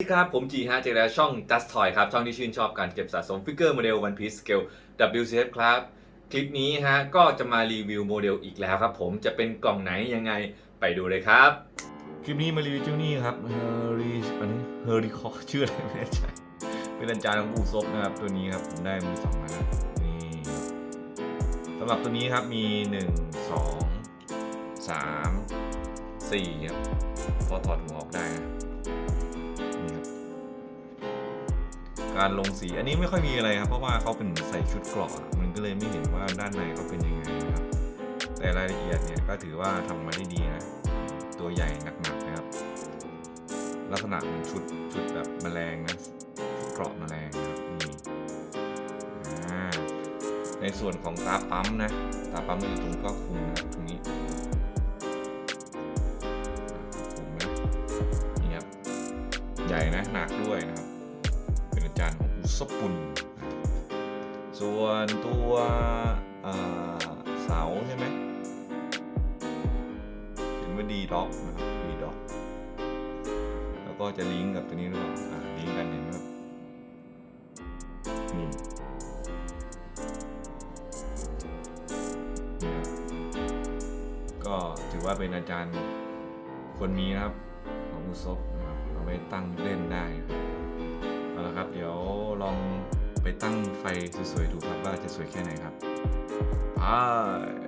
สวัสดีครับ ผมจีฮะเจอแล้วช่อง Just Toy ครับ ช่องที่ชื่นชอบการเก็บสะสมฟิกเกอร์โมเดล One Piece Scale WCF ครับ คลิปนี้ฮะ ก็จะมารีวิวโมเดลอีกแล้วครับผมจะเป็นกล่องไหนยังไงไปดูเลยครับ คลิปนี้มารีวิวเจ้านี่ครับเฮอริอันนี้เฮอริคอชื่ออะไรไม่แน่ใจเป็นอาจารย์ของอูซบนะครับ ตัวนี้ครับ ผมได้มือสองมาแล้วนี่สำหรับตัวนี้ครับมี 1 2 3 4ครับพอถอดหัวออกได้นะ การลงสี อันนี้ไม่ค่อยมีอะไรครับ เพราะว่าเขาเป็นใส่ชุดเกราะมันก็เลยไม่เห็นว่าด้านในเขาเป็นยังไงนะครับ แต่รายละเอียดเนี่ยก็ถือว่าทำมาได้ดีนะ ตัวใหญ่หนักๆนะครับ ลักษณะเหมันชุดชุดแบบแมลงนะชุดเกราะแมลงนะครับนี่ในส่วนของตาปั๊มนะตาปั๊มอยู่ตรงก็คุมนะตรงนี้คุมนะนี่ครับใหญ่นะหนักด้วยนะครับ จารย์ของอุสปุนส่วนตัวเสาใช่ไหมเขียนว่าดีด็อกนะครับดีด็อกแล้วก็จะลิงก์กับตัวนี้หรือเปล่าลิงก์กันเห็นไหมครับนี่นี่ครับก็ถือว่าเป็นอาจารย์คนมีนะครับ ของอุซบนะครับเอาไปตั้งเล่นได้ ตั้งไฟสวยๆดูครับว่าจะสวยแค่ไหนครับไป